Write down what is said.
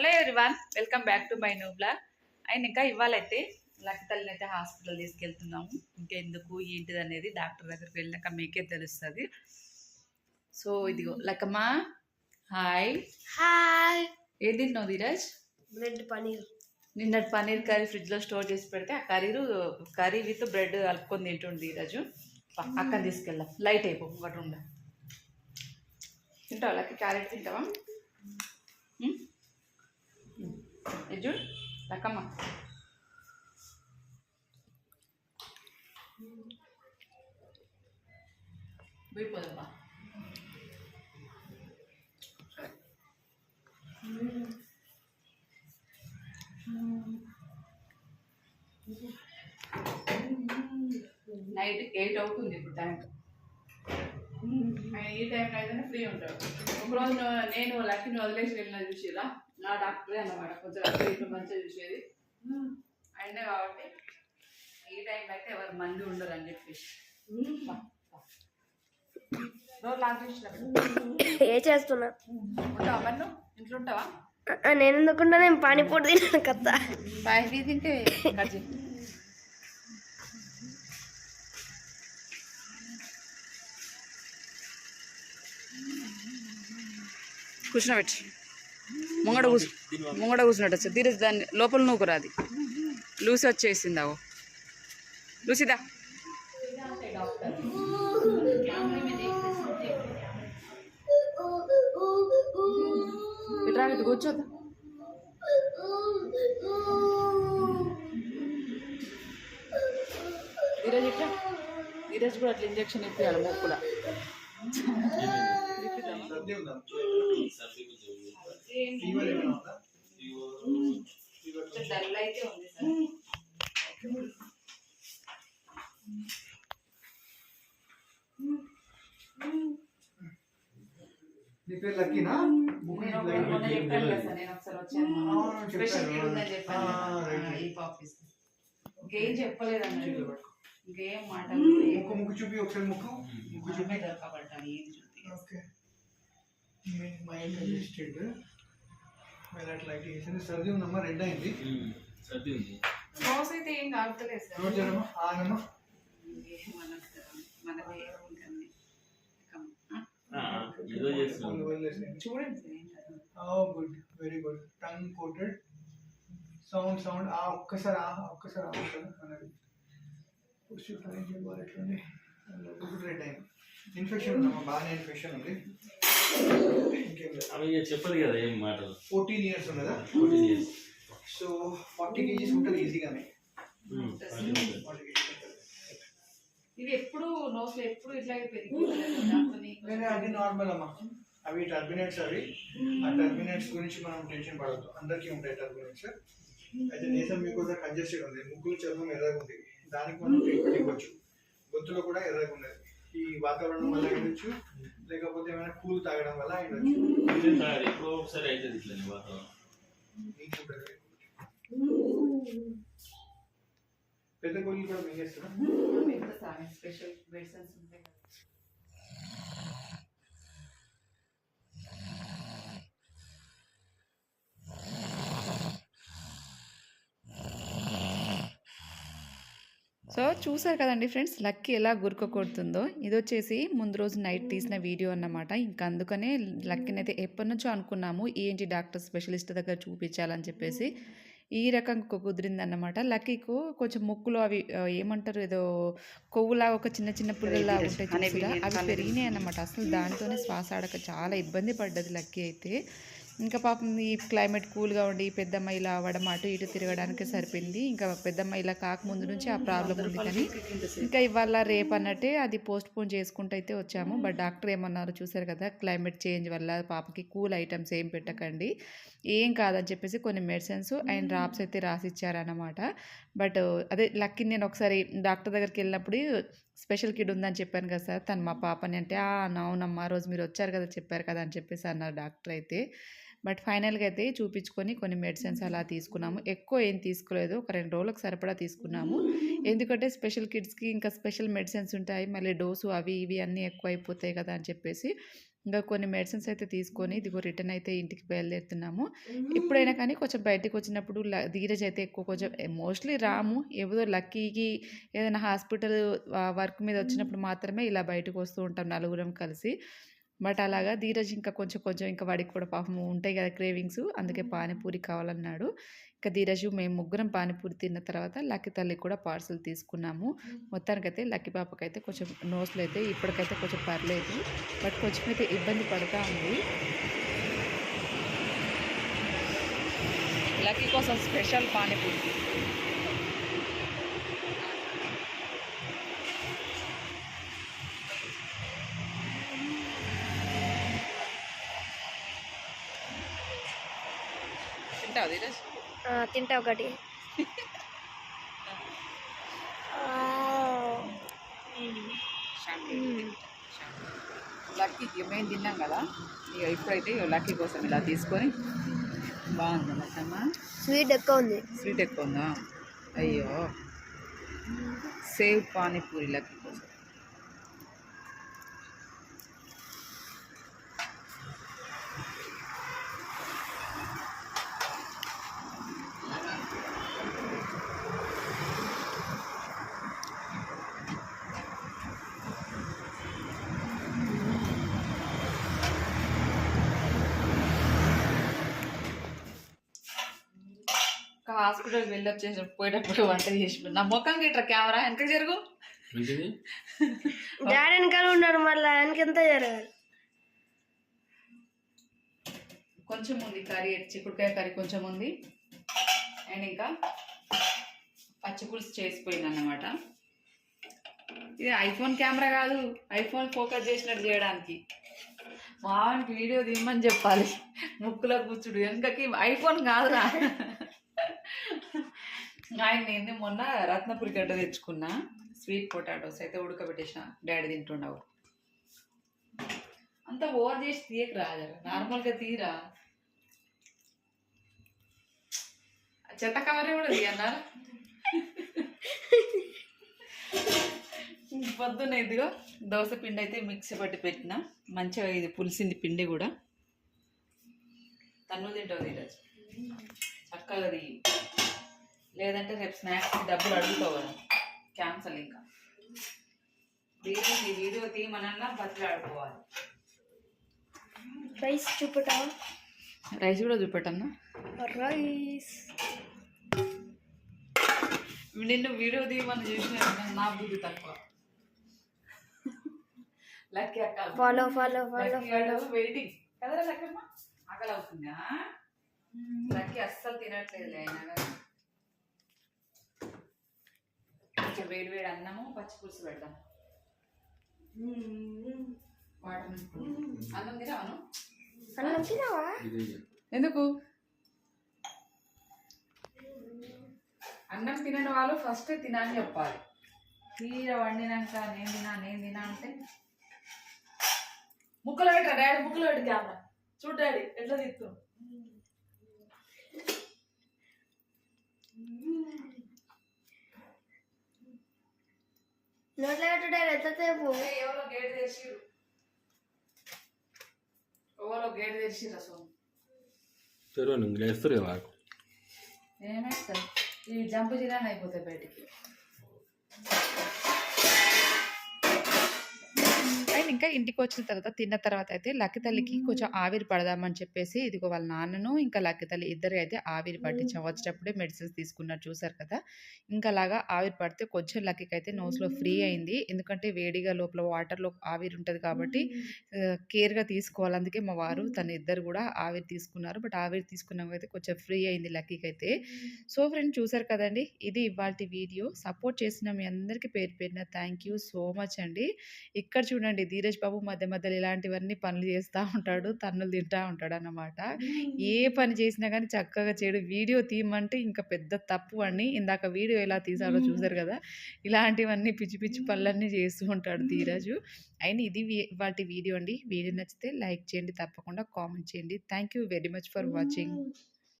Hello everyone welcome back to my new blog and ఇంకా ఇవాళైతే luck తల్లిని అయితే హాస్పిటల్ తీసుకెళ్తున్నాము. ఇంకా ఎందుకు ఏంటిది అనేది డాక్టర్ దగ్గరికి వెళ్ళినాక మీకే తెలుస్తుంది. సో ఇదిగో లక్కమ్మా హాయ్. హాయ్. ఏం తిన్నావు ధీరజ్ బ్రెడ్ పనీర్. నిన్నటి పన్నీర్ కర్రీ ఫ్రిడ్జ్లో స్టోర్ చేసి పెడితే ఆ కర్రీ కర్రీ విత్ బ్రెడ్ కలుపుకొని తింటుండు ధీరజు పా, అక్కని తీసుకెళ్దాం. లైట్ అయిపో ఒకటి ఉండ. తింటావా లక్క? క్యారెట్ తింటావా. ఇది చూడు లక్కమ్మ పోయిపోదమ్మా నైట్ ఎయిట్ అవుతుంది ఇప్పుడు టైం ఆయన ఈ టైంలో అయితేనే ఫ్రీ ఉంటాడు ఒకరోజు నేను లక్కీని వదిలేసి వెళ్ళిన చూసిరా నా డాక్టరే అన్నమాట. కొంచెం అక్కడ ఇటు మంచిగా చూసేది. అయినా కాబట్టి ఈ టైంలో అయితే ఎవరు మంది ఉండరు అని చెప్పేసి. ఏ చేస్తున్నా? ఉంటావా ఇంట్లో ఉంటావా? నేను ఎందుకుంటా? నేను పానీపూరి తిన్నాను కదా. బాయ్ తింటే. కూర్చున్నబెట్టి ముంగడ కూర్చు ముంగడ కూర్చున్నట్టు వచ్చి ధీరజ్ దాన్ని లోపల నూకురా అది లూసి వచ్చేసింది అవు లూసిదా ఇట్రా ఇటు కూర్చోద్దా ధీరజ్ ఇట్లా. ధీరజ్ కూడా అట్లా ఇంజక్షన్ ఇప్పించాలి మొక్కుల డల్ అయితే ఉంది సార్. నీ పేరు లక్కీనా చెప్పలేదు మాట ముక్కు ముక్కు చూపి ఒకసారి ముక్కు. ముక్కు చూపి. దొరకబడ్డాను ఏది చూపి ఓకే. మైండ్ అడ్జస్టెడ్ మెలట్ లైట్ వేసింది. సర్ది ఉందమ్మా రెడ్ అయింది. సర్ది ఉంది. మోస్ అయితే ఏం కావట్లేదు సార్. నోట్ చేయడమ్మా ఆనమ్మా చూడండి good very good tongue coated sound sound ఆ ఒక్కసారి ఆ ఒక్కసారి ఆ అన్నది. పుష్టి ట్రై చేయాలి ఎట్లుంది రెడ్ అయింది. ఇన్ఫెక్షన్ ఉందమ్మా బాగానే ఇన్ఫెక్షన్ ఉంది. ఇక చెప్పదు కదా ఏం మాటలు. ఫోర్టీన్ ఇయర్స్ ఉన్నదా? Fourteen years so forty kgs ఉంటుంది ఈజీగానే. ఇది ఎప్పుడు నోస్లో ఎప్పుడు ఇట్లాగే పెరిగిపోతుంది వేరే అది నార్మల్ అమ్మా. అవి టర్బినేట్స్ అవి. ఆ టర్బినేట్స్ గురించి మనం టెన్షన్ పడవద్దు అందరికీ ఉంటాయి టర్బినేట్స్ అయితే నేసం మీకు కంజెస్టెడ్ ఉంది. ముక్కులు చర్మం ఎర్రగా ఉంది. దానికి మనం ట్రీట్మెంట్ ఇవ్వచ్చు. గొంతులో కూడా ఎర్రగా ఉన్నది ఈ వాతావరణం వల్ల అయ్యొచ్చు లేకపోతే ఏమైనా కూల్ తాగడం వల్ల అయ్యొచ్చు. ఎప్పుడో ఒకసారి అవుతుంది ఇట్లా నీ వాతావరణం. పెద్ద గోళీలు కూడా మింగేస్తున్నా స్పెషల్ మెడిసిన్స్ ఉంటాయి సో చూసారు కదండి ఫ్రెండ్స్ లక్కీ ఎలా గురక కొడుతుందో ఇది వచ్చేసి ముందు రోజు నైట్ తీసిన వీడియో అన్నమాట. ఇంకా అందుకనే లక్కీని అయితే ఎప్పటి నుంచో అనుకున్నాము ఏంటి డాక్టర్ స్పెషలిస్ట్ దగ్గర చూపించాలని చెప్పేసి. ఈ రకంగా కుదిరిందన్నమాట. లక్కీకు కొంచెం ముక్కులో అవి ఏమంటారు ఏదో కొవ్వులా ఒక చిన్న చిన్న పుల్లలా ఉంటాయి చూసారా? అవి పెరిగినాయి అన్నమాట. అసలు దాంతోనే శ్వాస ఆడక చాలా ఇబ్బంది పడ్డది లక్కీ అయితే. ఇంకా పాపం ఈ క్లైమేట్ కూల్గా ఉండి పెద్దమ్మ ఇలా అవ్వడం అటు ఇటు తిరగడానికి సరిపోయింది. ఇంకా పెద్దమ్మ ఇలా కాకముందు నుంచి ఆ ప్రాబ్లం ఉంది కానీ ఇంకా ఇవాళ రేపు అన్నట్టే అది పోస్ట్ పోన్ చేసుకుంటూ అయితే వచ్చాము. బట్ డాక్టర్ ఏమన్నారు చూసారు కదా క్లైమేట్ చేంజ్ వల్ల పాపకి కూల్ ఐటమ్స్ ఏం పెట్టకండి. ఏం కాదని చెప్పేసి కొన్ని మెడిసిన్స్ అండ్ డ్రాప్స్ అయితే రాసి ఇచ్చారన్నమాట బట్ అదే లక్కీ నేను ఒకసారి డాక్టర్ దగ్గరికి వెళ్ళినప్పుడు స్పెషల్ కిడ్ ఉందని చెప్పాను కదా సార్ తను మా పాపని అంటే "ఆ, అవునమ్మా ఆ రోజు మీరు వచ్చారు కదా చెప్పారు కదా అని చెప్పేసి అన్నారు డాక్టర్ అయితే. బట్ ఫైనల్గా అయితే చూపించుకొని కొన్ని మెడిసిన్స్ అలా తీసుకున్నాము. ఎక్కువ ఏం తీసుకోలేదు. ఒక రెండు రోజులకు సరిపడా తీసుకున్నాము. ఎందుకంటే స్పెషల్ కిడ్స్కి ఇంకా స్పెషల్ మెడిసిన్స్ ఉంటాయి. మళ్ళీ డోసు అవి ఇవి అన్నీ ఎక్కువ అయిపోతాయి కదా అని చెప్పేసి ఇంకా కొన్ని మెడిసిన్స్ అయితే తీసుకొని ఇదిగో రిటర్న్ అయితే ఇంటికి బయలుదేరుతున్నాము. ఎప్పుడైనా కానీ కొంచెం బయటికి వచ్చినప్పుడు ల- ధీరజ్ అయితే ఎక్కువ కొంచెం మోస్ట్లీ రాము. ఏదో లక్కీకి ఏదైనా హాస్పిటల్ వర్క్ మీద వచ్చినప్పుడు మాత్రమే ఇలా బయటకు వస్తూ ఉంటాం నలుగురం కలిసి. బట్ అలాగా ధీరజ్ ఇంకా కొంచెం కొంచెం ఇంకా వాడికి కూడా పాపం ఉంటాయి కదా క్రేవింగ్స్. అందుకే పానీపూరి కావాలన్నాడు. ఇంకా ధీరజ్ మేము ముగ్గురం పానీపూరి తిన్న తర్వాత లక్కీ తల్లి కూడా పార్సల్ తీసుకున్నాము. మొత్తానికైతే లక్కీ పాపకైతే కొంచెం నోస్లో అయితే ఇప్పటికైతే కొంచెం పర్లేదు. బట్ కొంచెం అయితే ఇబ్బంది పడుతూ ఉంది. లక్కీ కోసం స్పెషల్ పానీపూరి. తింటా ఒకటి. లక్కీకి మేము తిన్నాం కదా. ఇక ఇప్పుడైతే లక్కీ కోసం ఇలా తీసుకొని బాగుంది లక్కమ్మ స్వీట్ ఎక్కువ ఉంది. స్వీట్ ఎక్కువ ఉందా? అయ్యో. సేవ్ పానీపూరి లక్కీ కోసం హాస్పిటల్ వెళ్ళి వచ్చేసి పోయేటప్పుడు వంట చేసి నా ముఖం గిట్ర కెమెరా వెనక జరుగు. డాడీ వెనకాల ఉన్నారు మళ్ళీ వెనకెంత జరగాలి? కొంచెం ఉంది కర్రీ చిక్కుడుకాయ కర్రీ కొంచెం ఉంది. అండ్ ఇంకా పచ్చి పులుసు చేసిపోయింది అన్నమాట. ఇది ఐఫోన్ కెమెరా కాదు ఐఫోన్ ఫోకస్ చేసినట్టు చేయడానికి. మావానికి వీడియో తీయమని చెప్పాలి. ముక్కులో కూర్చుడు వెనకకి ఐఫోన్ కాదురా. ఆయన నేను మొన్న రత్నపురి గడ్డ తెచ్చుకున్నా. స్వీట్ పొటాటోస్ అయితే ఉడకబెట్టేసిన. డాడీ తింటుండవు అంత ఓవర్ చేసి తీయక రాదు నార్మల్గా తీరా. చెత్త కవరే కూడా తీయన్నారు. పొద్దున్న ఇదిగో దోశ పిండి అయితే మిక్సీ పట్టి పెట్టిన. మంచిగా ఇది పులిసింది పిండి కూడా. తన్ను తింటావు ఈరోజు చక్కగా తీయి. లేదంటే రేపు స్నాక్స్కి డబ్బులు అడుగుతావు క్యాన్సల్ ఇంకా. వీడియో ఈ వీడియో తీయమనన్నా బతికి ఆడుకోవాలి రైస్ చూపుతావా రైస్ కూడా చూపెట్టన్నా? రైస్. నిన్ను వీడియో తీయమని చూసిన నా బుద్ధి తక్కువ. లక్కీ అక్క. ఫాలో ఫాలో ఫాలో వెయిటింగ్ కదరా లక్కమ్మ? ఆకలి అవుతుందా? లక్కీ అస్సలు తినట్లేదు అయినా కొంచెం వేడి వేడి అన్నము పచ్చి పులుసు పెడదాం. వాటర్ నింపుకొని. అన్నం తినవను అన్నం తినవా? ఇది ఎందుకు? అన్నం తినని వాళ్ళు ఫస్ట్ తినని చెప్పాలి. తీర వండినాక నేను తినా నేను తినా అంటే? ముక్కలు పెట్టరా డాడీ? ముక్కలు పెట్టి కెమెరా. చూడు డాడీ ఎట్లా తిత్తు నోట్లో పెట్టు డాడీ ఎంతసేపు ఎవరో గేట్ తెరిచిరు ఎవరో గేట్ తెరిచిరు అసలు. తెరువు నువ్వు లేస్తారు కదా ఏమేస్తాయి ఇవి జంపు జిరాని అయిపోతాయి బయటికి. ఇంకా ఇంటికి వచ్చిన తర్వాత తిన్న తర్వాత అయితే లక్కీ తల్లికి కొంచెం ఆవిరి పడదామని చెప్పేసి ఇదిగో వాళ్ళ నాన్నను ఇంకా లక్కీ తల్లి ఇద్దరు అయితే ఆవిరి పట్టించాం వచ్చేటప్పుడే మెడిసిన్స్ తీసుకున్నారు చూసారు కదా. ఇంకా అలాగా ఆవిరి పడితే కొంచెం లక్కీకి అయితే నోస్లో ఫ్రీ అయింది. ఎందుకంటే వేడిగా లోపల వాటర్లో ఆవిరి ఉంటుంది కాబట్టి కేర్గా తీసుకోవాలి. అందుకే మా వారు తన ఇద్దరు కూడా ఆవిరి తీసుకున్నారు. బట్ ఆవిరి తీసుకున్నాక అయితే కొంచెం ఫ్రీ అయింది లక్కీకి అయితే సో ఫ్రెండ్ చూసారు కదండి ఇది ఇవాళ వీడియో. సపోర్ట్ చేసిన మీ అందరికీ పేరు పేరున థ్యాంక్ యూ సో మచ్ అండి. ఇక్కడ చూడండి ధీరజ్ బాబు మధ్య మధ్యలో ఇలాంటివన్నీ పనులు చేస్తూ ఉంటాడు తన్నులు తింటూ ఉంటాడు అన్నమాట ఏ పని చేసినా కానీ చక్కగా చేయడు. వీడియో తీయమంటే ఇంకా పెద్ద తప్పు అండి. ఇందాక వీడియో ఎలా తీసాడో చూసారు కదా? ఇలాంటివన్నీ పిచ్చి పిచ్చి పనులన్నీ చేస్తూ ఉంటాడు ధీరజు. అయినా ఇది వాటి వీడియో అండి. వీడియో నచ్చితే లైక్ చేయండి తప్పకుండా కామెంట్ చేయండి. Thank you very much for watching.